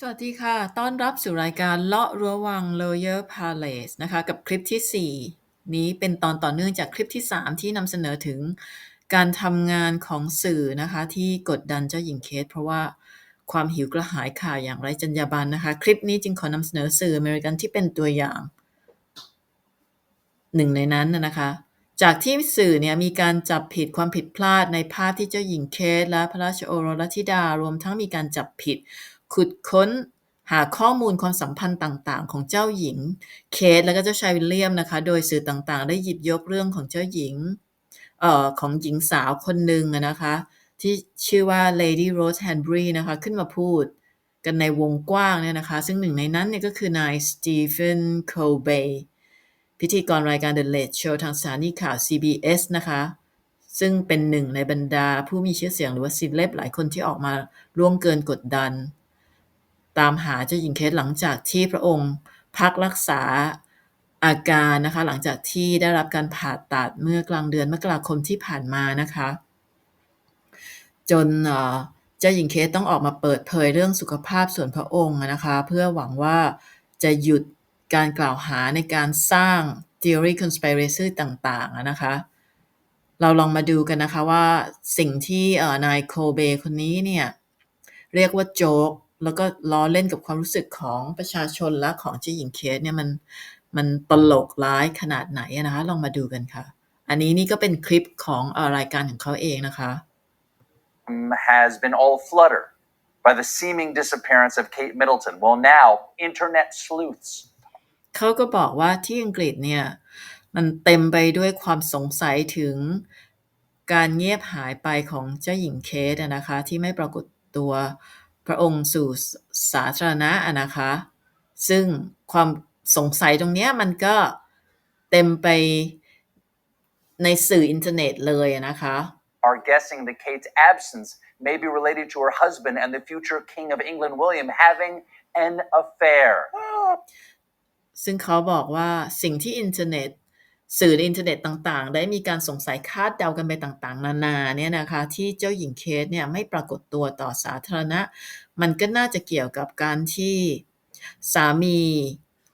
สวัสดีค่ะ ต้อนรับสู่รายการเลาะรั้ววัง Royal Palace นะคะ กับคลิปที่ 4 นี้เป็นตอนต่อเนื่องจากคลิปที่ 3 ที่นำเสนอถึงการทำงานของสื่อนะคะ ที่กดดันเจ้าหญิงเคส เพราะว่าความหิวกระหายข่าวอย่างไรจรรยาบรรณนะคะ คลิปนี้จึงขอนำเสนอสื่ออเมริกันที่เป็นตัวอย่างหนึ่งในนั้นนะนะคะ จากที่สื่อเนี่ยมีการจับผิดความผิดพลาดในภาพที่เจ้าหญิงเคส และพระราชโอรสธิดารวมทั้งมีการจับผิด ขุดค้นหาข้อมูลความสัมพันธ์ต่าง ๆ ของเจ้าหญิงเคสและก็เจ้าชายวิลเลียมนะคะ โดยสื่อต่างๆ ได้หยิบยกเรื่องของเจ้าหญิงเอ่อของหญิงสาวคนหนึ่งนะคะ ที่ชื่อว่า Lady Rose Henbury นะคะ ขึ้นมาพูดกันในวงกว้างเนี่ยนะคะ ซึ่งหนึ่งในนั้นเนี่ยก็คือนายสตีเฟนโคเบย์พิธีกรรายการ The Late Show ทางสถานีข่าว CBS นะคะ ซึ่งเป็นหนึ่งในบรรดาผู้มีชื่อเสียงหรือว่าซิเลบหลายคนที่ออกมาล่วงเกินกดดัน ตามหาเจ้าหญิงเคสหลังจากที่พระองค์พักรักษาอาการนะคะ หลังจากที่ได้รับการผ่าตัดเมื่อกลางเดือนมกราคมที่ผ่านมานะคะ จนเจ้าหญิงเคสต้องออกมาเปิดเผยเรื่องสุขภาพส่วนพระองค์นะคะ เพื่อหวังว่าจะหยุดการกล่าวหาในการสร้าง theory conspiracy ต่างๆนะคะ เราลองมาดูกันนะคะว่าสิ่งที่นายโคเบคนนี้เนี่ย เรียกว่าโจ๊ก แล้วก็ล้อเล่นกับความรู้สึกของประชาชนและของเจ้าหญิงเคสเนี่ยมันมันตลกร้ายขนาดไหนอะนะคะ ลองมาดูกันค่ะ อันนี้นี่ก็เป็นคลิปของเอ่อรายการของเขาเองนะคะ um, has been all flutter by the seeming disappearance of Kate Middleton. Well, now, internet sleuths เขาก็บอกว่าที่อังกฤษเนี่ยมันเต็มไปด้วยความสงสัยถึงการเงียบหายไปของเจ้าหญิงเคสอะนะคะ ที่ไม่ปรากฏตัว พระองค์สู่สาธารณะอะนะคะ ซึ่งความสงสัยตรงเนี้ยมันก็เต็มไปในสื่ออินเทอร์เน็ตเลยอะนะคะ are guessing that Kate's absence may be related to her husband and the future King of England, William, having an affair. ซึ่งเขาบอกว่าสิ่งที่อินเทอร์เน็ต สื่อในอินเทอร์เน็ตต่างๆ ได้มีการสงสัยคาดเดากันไปต่างๆ นานาเนี่ยนะคะที่เจ้าหญิงเคสเนี่ยไม่ปรากฏตัวต่อสาธารณะ มันก็น่าจะเกี่ยวกับการที่สามี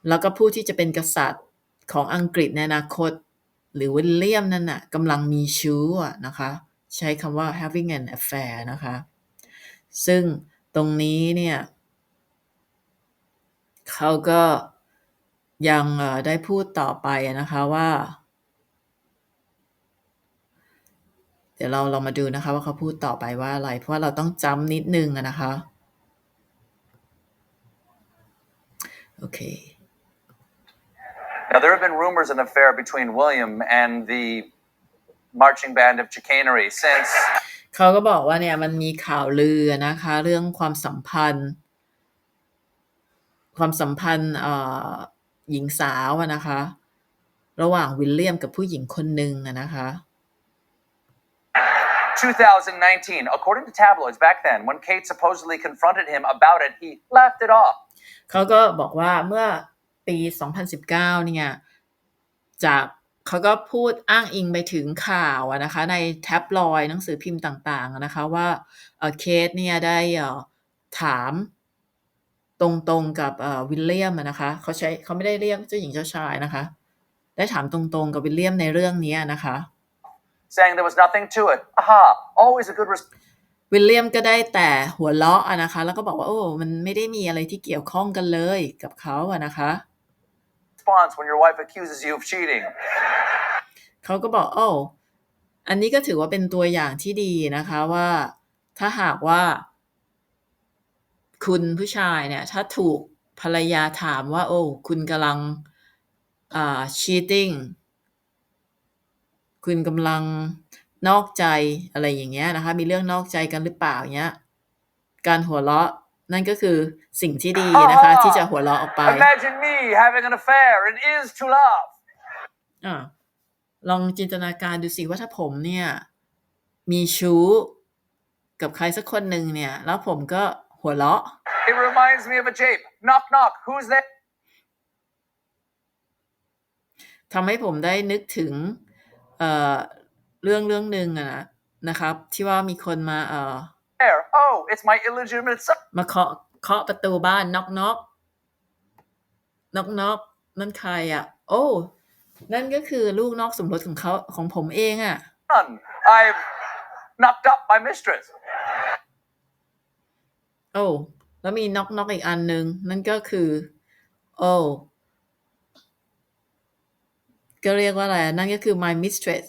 แล้วก็ผู้ที่จะเป็นกษัตริย์ของอังกฤษในอนาคต หรือวิลเลียมนั่นน่ะกำลังมีชู้อะนะคะ ใช้คำว่า having an affair นะคะ ซึ่งตรงนี้เนี่ยเขาก็ ยัง เอ่อ ได้พูดต่อไปอะนะคะว่า เดี๋ยวเราลองมาดูนะคะว่าเขาพูดต่อไปว่าอะไร เพราะว่าเราต้องจำนิดนึงอะนะคะ โอเค Now, there have been rumors of an affair between William and the marching band of chicanery since เขาก็บอกว่าเนี่ยมันมีข่าวลือนะคะ เรื่องความสัมพันธ์ ความสัมพันธ์ เอ่อ หญิงสาวอะนะคะ ระหว่างวิลเลียมกับผู้หญิงคนหนึ่งอะนะคะ 2019, according to tabloids back then, when Kate supposedly confronted him about it, he laughed it off. เขาก็บอกว่าเมื่อปี 2019 เนี่ยจากเขาก็พูดอ้างอิงไปถึงข่าวอะนะคะ ในแท็บลอยด์หนังสือพิมพ์ต่างๆอะนะคะ ว่าเอ่อเคสเนี่ยได้เอ่อถาม ตรงๆกับเอ่อวิลเลียมอะนะคะเขาใช้เขาไม่ได้เรียกเจ้าหญิงเจ้าชายนะคะ ได้ถามตรงๆกับวิลเลียมในเรื่องเนี้ยนะคะ saying there was nothing to it. Aha, always a good วิลเลียมก็ได้แต่หัวเราะอะนะคะ แล้วก็บอกว่าโอ้มันไม่ได้มีอะไรที่เกี่ยวข้องกันเลยกับเขาอะนะคะ response when your wife accuses you of cheating. เขาก็บอกโอ้อันนี้ก็ถือว่าเป็นตัวอย่างที่ดีนะคะว่า ถ้าหากว่า คุณผู้ชายเนี่ย ถ้าถูกภรรยาถามว่า โอ้ คุณกำลังอ่า cheating คุณกำลังนอกใจอะไรอย่างเงี้ยนะคะ มีเรื่องนอกใจกันหรือเปล่าเงี้ย การหัวเราะนั่นก็คือสิ่งที่ดีนะคะ ที่จะหัวเราะออกไป Imagine me having an affair. It is to love. อาลองจินตนาการดูสิว่าถ้าผมเนี่ย มีชู้กับใครสักคนหนึ่งเนี่ย แล้วผมก็ หัวเราะ It reminds me of a jape. Knock, knock. Who's there? ทำให้ผมได้นึกถึงเอ่อเรื่องเรื่องหนึ่งอะนะนะครับ ที่ว่ามีคนมาเอ่อ Oh, it's my illegitimate son. มาเคาะเคาะประตูบ้านน็อกน็อกน็อกน็อกนั่นใครอะโอ้ นั่นก็คือลูกนอกสมรสของเขาของผมเองอะ Son, I've knocked up my mistress. โอ้ แล้วมีน็อกน็อกอีกอันหนึ่ง นั่นก็คือ โอ้ ก็เรียกว่าอะไรอะนั่นก็คือ my mistress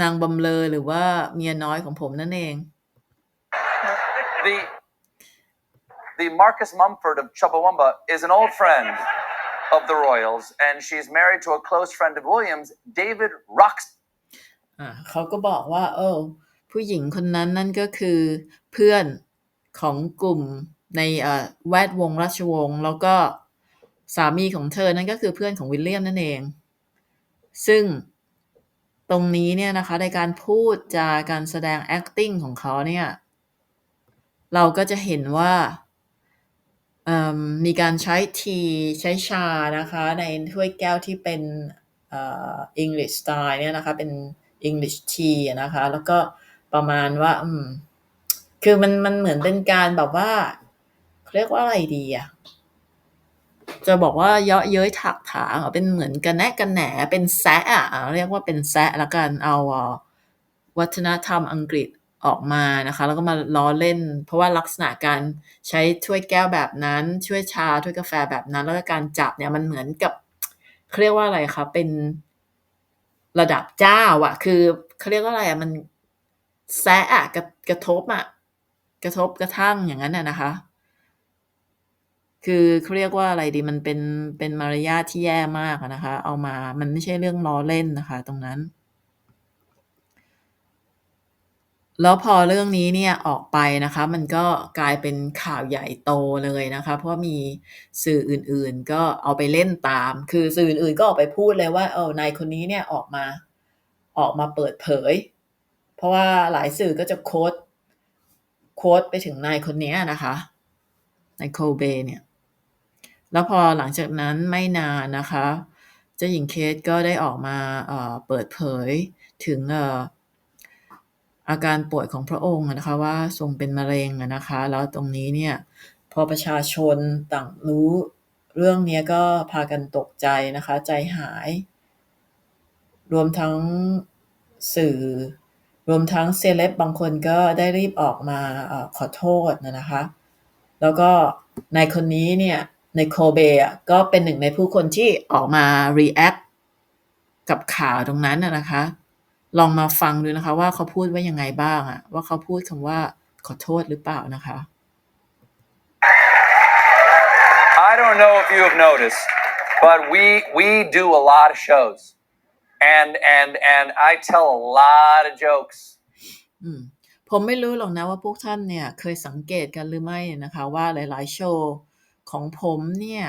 นางบำเลอหรือว่าเมียน้อยของผมนั่นเอง The the Marcus Mumford of Chumbawamba is an old friend of the Royals, and she's married to a close friend of Williams, David Rox. อ่าเขาก็บอกว่าเออผู้หญิงคนนั้นนั่นก็คือเพื่อน ของกลุ่มในเอ่อแวดวงราชวงศ์แล้วก็สามีของเธอนั่นก็คือเพื่อนของวิลเลียมนั่นเอง ซึ่งตรงนี้เนี่ยนะคะในการพูดจาการแสดง acting ของเขาเนี่ยเราก็จะเห็นว่ามมีการใช้ทีใช้ชานะคะ ในถ้วยแก้วที่เป็นอ่อ English style เนี่ยนะคะ เป็น English tea นะคะ แล้วก็ประมาณว่าอืม คือมันมันเหมือนเป็นการแบบว่าเขาเรียกว่าอะไรดีอะจะบอกว่าเยาะเย้ยถักถางเหรอเป็นเหมือนกระแนะกระแหนเป็นแซะอะเรียกว่าเป็นแซะล้วกันเอาวัฒนธรรมอังกฤษออกมานะคะ แล้วก็มาล้อเล่น เพราะว่าลักษณะการใช้ถ้วยแก้วแบบนั้นถ้วยชาถ้วยกาแฟแบบนั้น แล้วก็การจับเนี่ยมันเหมือนกับเขาเรียกว่าอะไรคะเป็นระดับเจ้าอะคือเขาเรียกว่าอะไรอะมันแซะอะกระกระทบอะ กระทบกระทั่งอย่างนั้นน่ะนะคะ คือเขาเรียกว่าอะไรดีมันเป็นเป็นมารยาทที่แย่มากนะคะ เอามามันไม่ใช่เรื่องล้อเล่นนะคะ ตรงนั้น แล้วพอเรื่องนี้เนี่ยออกไปนะคะ มันก็กลายเป็นข่าวใหญ่โตเลยนะคะ เพราะมีสื่ออื่นๆก็เอาไปเล่นตาม คือสื่ออื่นๆก็ออกไปพูดเลยว่าเออนายคนนี้เนี่ยออกมาออกมาเปิดเผย เพราะว่าหลายสื่อก็จะโค้ด โค้ดไปถึงนายคนนี้นะคะนายโคเบเนี่ย แล้วพอหลังจากนั้นไม่นานนะคะเจ้าหญิงเคทก็ได้ออกมาเปิดเผยถึงอาการป่วยของพระองค์นะคะว่าทรงเป็นมะเร็งนะคะ แล้วตรงนี้เนี่ยพอประชาชนต่างรู้เรื่องนี้ก็พากันตกใจนะคะ ใจหาย รวมทั้งสื่อ รวมทั้งเซเลบบางคนก็ได้รีบออกมาขอโทษนะคะ แล้วก็นายคนนี้เนี่ยในโคเบะก็เป็นหนึ่งในผู้คนที่ออกมา react กับข่าวตรงนั้นนะนะคะ ลองมาฟังดูนะคะ ว่าเขาพูดว่ายังไงบ้างอะว่าเขาพูดคำว่าขอโทษหรือเปล่านะคะ I don't know if you have noticed, but we we do a lot of shows, and and and I tell a lot of jokes. อืมผมไม่รู้หรอกนะว่าพวกท่านเนี่ยเคยสังเกตกันหรือไม่นะคะ ว่าหลายๆ โชว์ของผมเนี่ย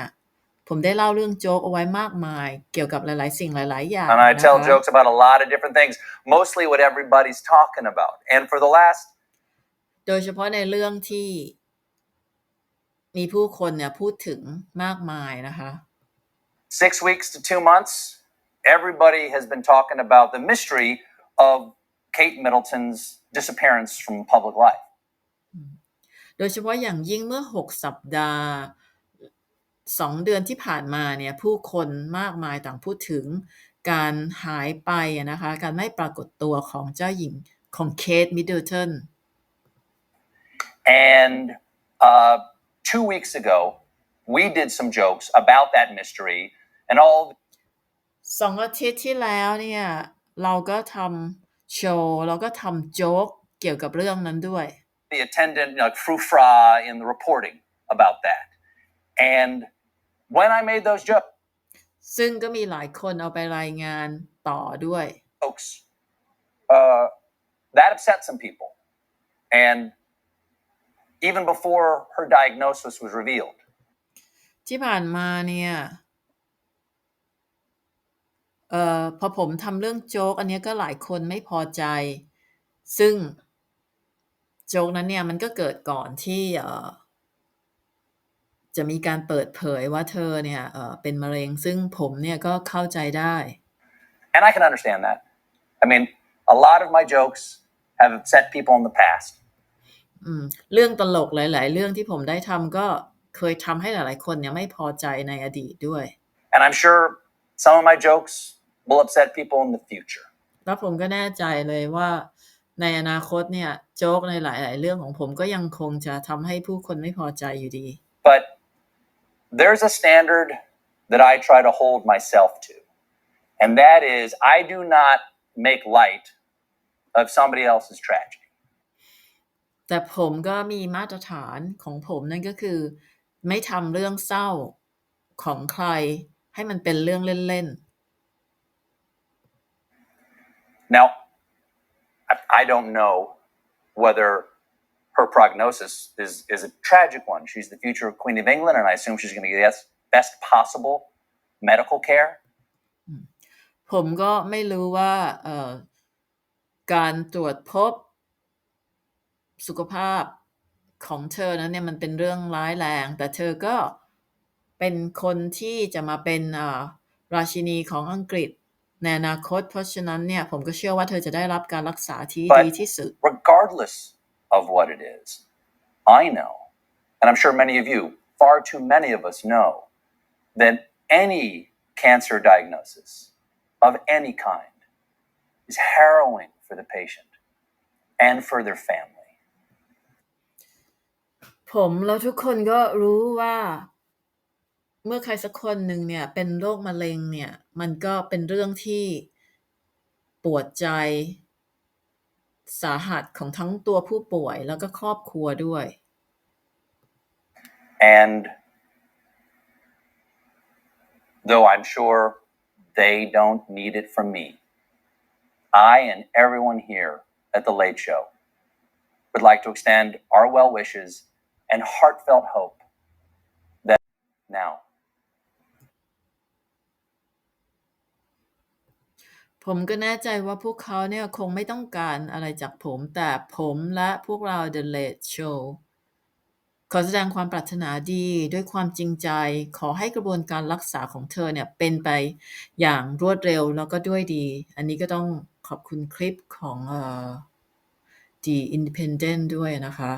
ผมได้เล่าเรื่องโจ๊กเอาไว้มากมายเกี่ยวกับหลายๆ สิ่งหลาย ๆ อย่าง And I นะ tell คะ jokes about a lot of different things, mostly what everybody's talking about. And for the last โดยเฉพาะในเรื่องที่มีผู้คนเนี่ยพูดถึงมากมายนะคะ six weeks to two months, everybody has been talking about the mystery of Kate Middleton's disappearance from public life. โดยเฉพาะอย่างยิ่งเมื่อ 6 สัปดาห์ 2 เดือนที่ผ่านมาเนี่ย ผู้คนมากมายต่างพูดถึงการหายไปอะนะคะ การไม่ปรากฏตัวของเจ้าหญิงของเคทมิดเดิลตัน And uh, two weeks ago, we did some jokes about that mystery and all สองอาทิตย์ที่แล้วเนี่ย เราก็ทำโชว์เราก็ทำโจ๊กเกี่ยวกับเรื่องนั้นด้วย the attendant, like frou-fra in the reporting about that. And when I made those jokes, ซึ่งก็มีหลายคนเอาไปรายงานต่อด้วย uh, that upset some people. And even before her diagnosis was revealed, ที่ผ่านมาเนี่ย เอ่อ พอผมทำเรื่องโจ๊ก อันเนี้ยก็หลายคนไม่พอใจ ซึ่ง โจ๊กนั้นเนี่ยมันก็เกิดก่อนที่ เอ่อ จะมีการเปิดเผยว่า เธอเนี่ย เอ่อ เป็นมะเร็ง ซึ่งผมเนี่ยก็เข้าใจได้ and I can understand that. I mean, a lot of my jokes have upset people in the past. อืม เรื่องตลกหลาย ๆ เรื่องที่ผมได้ทำก็เคยทำให้หลาย ๆ คนเนี่ยไม่พอใจในอดีตด้วย And I'm sure some of my jokes will upset people in the future. แล้วผมก็แน่ใจเลยว่าในอนาคตเนี่ยโจ๊กในหลาย ๆ เรื่องของผมก็ยังคงจะทำให้ผู้คนไม่พอใจอยู่ดี But there's a standard that I try to hold myself to. And that is, I do not make light of somebody else's tragedy. แต่ผมก็มีมาตรฐานของผมนั่นก็คือ ไม่ทำเรื่องเศร้าของใครให้มันเป็นเรื่องเล่น Now, I, don't know whether her prognosis is, is a tragic one. She's the future Queen of England, and I assume she's going to get the best, possible medical care. ผมก็ไม่รู้ว่าการตรวจพบสุขภาพของเธอนั้นเนี่ยมันเป็นเรื่องร้ายแรง แต่เธอก็เป็นคนที่จะมาเป็นราชินีของอังกฤษ ในอนาคต เพราะฉะนั้นเนี่ยผมก็เชื่อว่าเธอจะได้รับการรักษาที่ But ดีที่สุด regardless of what it is, I know, and I'm sure many of you, far too many of us know, that any cancer diagnosis of any kind is harrowing for the patient and for their family. ผมแล้วทุกคนก็รู้ว่า เมื่อใครสักคนหนึ่งเนี่ยเป็นโรคมะเร็งเนี่ย มันก็เป็นเรื่องที่ปวดใจ สาหัสของทั้งตัวผู้ป่วยแล้วก็ครอบครัวด้วย And though I'm sure they don't need it from me, I and everyone here at The Late Show would like to extend our well wishes and heartfelt hope that now. ผมก็แน่ใจว่าพวกเขาเนี่ยคงไม่ต้องการอะไรจากผม แต่ผมและพวกเรา The Late Show ขอแสดงความปรารถนาดีด้วยความจริงใจ ขอให้กระบวนการรักษาของเธอเนี่ยเป็นไปอย่างรวดเร็วแล้วก็ด้วยดี อันนี้ก็ต้องขอบคุณคลิปของเอ่อ The Independent ด้วยนะคะ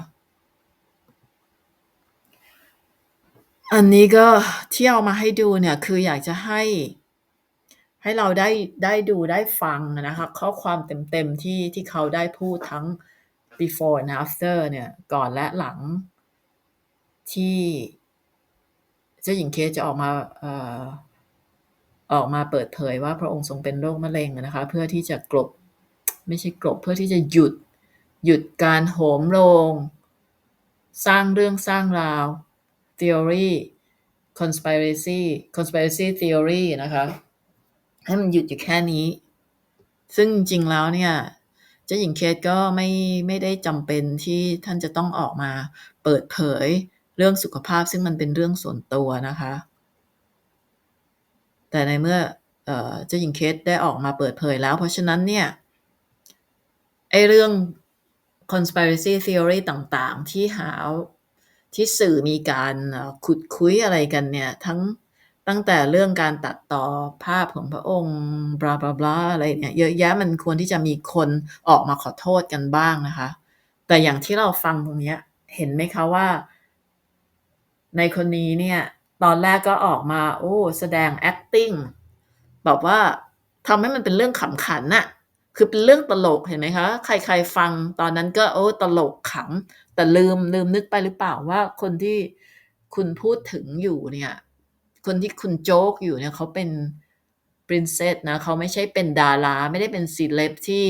อันนี้ก็ที่เอามาให้ดูเนี่ย คืออยากจะให้ ให้เราได้ได้ดูได้ฟังนะคะข้อความเต็มๆที่ที่เขาได้พูดทั้ง before and after เนี่ยก่อนและหลังที่เจ้าหญิงเคสจะออกมาออกมาเปิดเผยว่าพระองค์ทรงเป็นโรคมะเร็งนะคะเพื่อที่จะกลบไม่ใช่กลบเพื่อที่จะหยุดหยุดการโหมโรง สร้างเรื่องสร้างราว theory conspiracy conspiracy theory นะคะ ให้มันหยุดอยู่แค่นี้ ซึ่งจริงแล้วเนี่ยเจ้าหญิงเคสก็ไม่ไม่ได้จำเป็นที่ท่านจะต้องออกมาเปิดเผยเรื่องสุขภาพ ซึ่งมันเป็นเรื่องส่วนตัวนะคะ แต่ในเมื่อเจ้าหญิงเคสได้ออกมาเปิดเผยแล้ว เพราะฉะนั้นเนี่ยไอเรื่อง conspiracy theory ต่างๆ ที่หาที่สื่อมีการขุดคุยอะไรกันเนี่ย ทั้ง ตั้งแต่เรื่องการตัดต่อภาพของพระองค์บลาบลาบลาอะไรเนี่ยเยอะแยะมันควรที่จะมีคนออกมาขอโทษกันบ้างนะคะ แต่อย่างที่เราฟังตรงนี้เห็นไหมคะว่า ในคนนี้เนี่ยตอนแรกก็ออกมา โอ้แสดง acting แบบว่าทำให้มันเป็นเรื่องขำขันน่ะคือเป็นเรื่องตลกเห็นไหมคะ ใครๆฟังตอนนั้นก็โอ้ตลกขำแต่ลืมลืมนึกไปหรือเปล่าว่าคนที่คุณพูดถึงอยู่เนี่ย คนที่คุณโจ๊กอยู่เนี่ยเขาเป็น princess นะเขาไม่ใช่เป็นดารา ไม่ได้เป็นซีเลบที่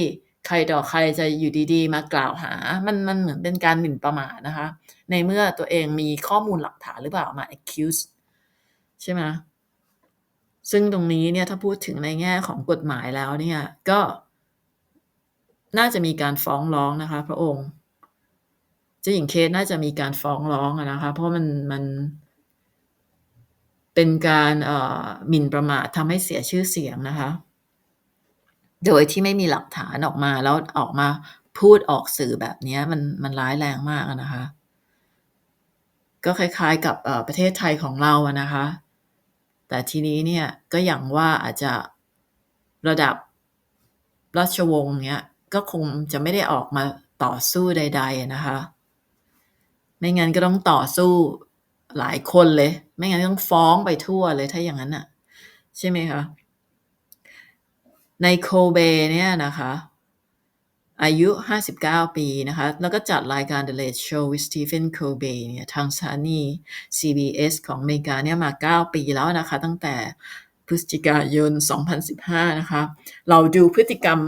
ใครต่อใครจะอยู่ดีๆ มากล่าวหา มันมันเหมือนเป็นการหมิ่นประมาทนะคะ ในเมื่อตัวเองมีข้อมูลหลักฐานหรือเปล่ามา accuse ใช่ไหมซึ่งตรงนี้เนี่ยถ้าพูดถึงในแง่ของกฎหมายแล้วเนี่ยก็น่าจะมีการฟ้องร้องนะคะ พระองค์เจ้าหญิงเคสน่าจะมีการฟ้องร้องนะคะ เพราะมันมัน เป็นการหมิ่นประมาททำให้เสียชื่อเสียงนะคะ โดยที่ไม่มีหลักฐานออกมาแล้วออกมาพูดออกสื่อแบบนี้มันมันร้ายแรงมากนะคะ ก็คล้ายๆกับประเทศไทยของเราอะนะคะ แต่ทีนี้เนี่ยก็อย่างว่าอาจจะระดับราชวงศ์เนี้ยก็คงจะไม่ได้ออกมาต่อสู้ใด ๆนะคะ ไม่งั้นก็ต้องต่อสู้ หลายคนเลย ไม่งั้นต้องฟ้องไปทั่วเลยถ้าอย่างนั้นน่ะ ใช่ไหมคะ ในโคเบเนี่ยนะคะ อายุ 59 ปีนะคะ แล้วก็จัดรายการ The Late Show with Stephen Colbert เนี่ยทางสถานี CBS ของอเมริกาเนี่ยมา 9 ปีแล้วนะคะ ตั้งแต่พฤศจิกายน 2015 นะคะ เราดูพฤติกรรม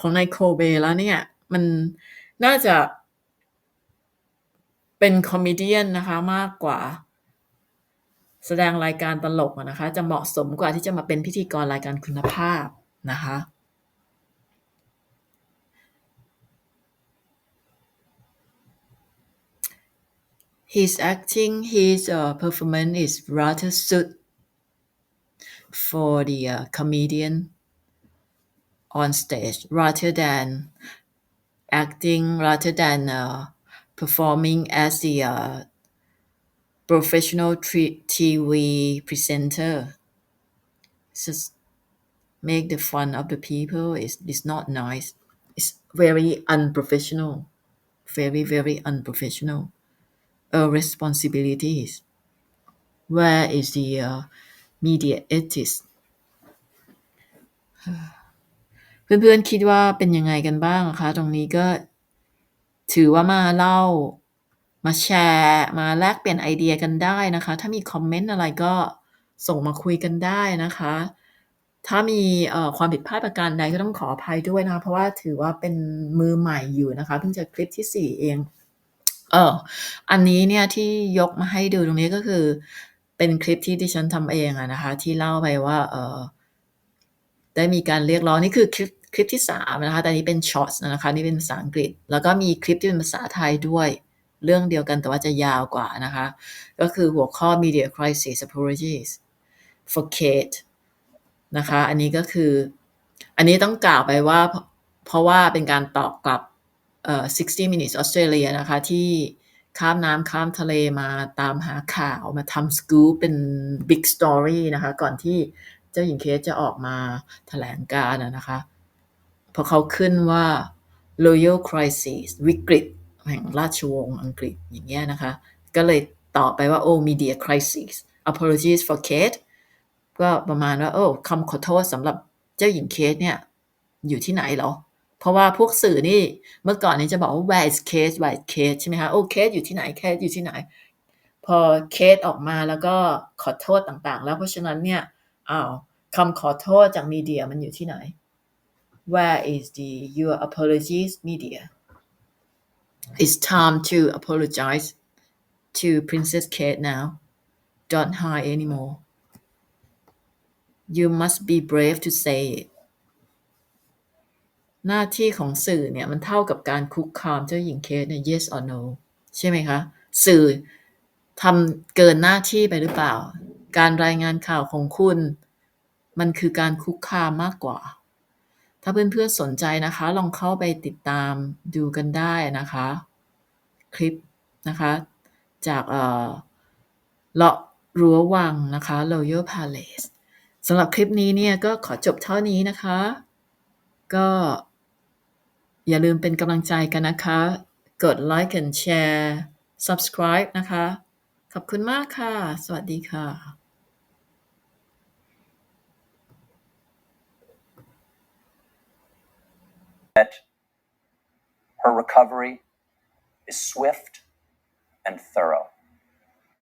ของนายโคเบแล้วเนี่ย มันน่าจะ เป็นคอมเมเดียนนะคะมากกว่า แสดงรายการตลกนะคะ จะเหมาะสมกว่าที่จะมาเป็นพิธีกรรายการคุณภาพนะคะ His acting, his uh, performance is rather suit for the uh, comedian on stage rather than acting, rather than uh, performing as the uh, professional tre- TV presenter. Just make the fun of the people is is not nice. It's very unprofessional. Very very unprofessional. Uh, responsibilities. Where is the uh, media ethics? เพื่อนๆคิดว่าเป็นยังไงกันบ้างคะ ตรงนี้ก็ ถือว่ามาเล่า มาแชร์ มาแลกเปลี่ยนไอเดียกันได้นะคะ ถ้ามีคอมเมนต์อะไรก็ส่งมาคุยกันได้นะคะ ถ้ามีความผิดพลาดประการใดก็ต้องขออภัยด้วยนะคะ เพราะว่าถือว่าเป็นมือใหม่อยู่นะคะ เพิ่งจะคลิปที่ 4 เอง เอออันนี้เนี่ยที่ยกมาให้ดูตรงนี้ก็คือ เป็นคลิปที่ดิฉันทำเองอะนะคะ ที่เล่าไปว่า เออได้มีการเรียกร้องนี่คือคลิป คลิปที่สามนะคะแต่อันนี้เป็นช็อตนะคะนี่เป็นภาษาอังกฤษ แล้วก็มีคลิปที่เป็นภาษาไทยด้วย เรื่องเดียวกันแต่ว่าจะยาวกว่านะคะ ก็คือหัวข้อ media crisis apologies for Kate นะคะ อันนี้ก็คือ อันนี้ต้องกล่าวไปว่า เพราะว่าเป็นการตอบกลับเอ่อ60 minutes Australia นะคะ ที่ข้ามน้ำข้ามทะเลมาตามหาข่าวมาทำสกู๊ปเป็น big story นะคะ ก่อนที่เจ้าหญิงเคสจะออกมาแถลงการ์นะคะเพราะเขาขึ้นว่า royal crisis วิกฤตแห่งราชวงศ์อังกฤษอย่างเงี้ยนะคะ ก็เลยตอบไปว่า oh media crisis apologies for Kate ก็ประมาณว่า โอ้คำขอโทษสำหรับเจ้าหญิงเคสเนี่ย อยู่ที่ไหนเหรอ เพราะว่าพวกสื่อนี่เมื่อก่อนนี้จะบอกว่า where is Kate where is Kate ใช่ไหมคะโอ้เคสอยู่ที่ไหนเคสอยู่ที่ไหน พอเคสออกมาแล้วก็ขอโทษต่างๆ แล้วเพราะฉะนั้นเนี่ยอ้าวคำขอโทษจากมีเดียมันอยู่ที่ไหน where is the your apologies media it's time to apologize to Princess Kate now don't hide anymore you must be brave to say it หน้าที่ของสื่อเนี่ยมันเท่ากับการคุกคามเจ้าหญิงเคสเนี่ย yes or no ใช่ไหมคะ สื่อทำเกินหน้าที่ไปหรือเปล่า การรายงานข่าวของคุณ มันคือการคุกคามมากกว่า ถ้าเพื่อนๆสนใจนะคะ ลองเข้าไปติดตามดูกันได้นะคะ คลิปนะคะ จากเอ่อเลาะรั้ววังนะคะ Royal Palace สำหรับคลิปนี้เนี่ยก็ขอจบเท่านี้นะคะ ก็อย่าลืมเป็นกำลังใจกันนะคะ กดไลค์ and share subscribe นะคะ ขอบคุณมากค่ะ สวัสดีค่ะ her recovery is swift and thorough.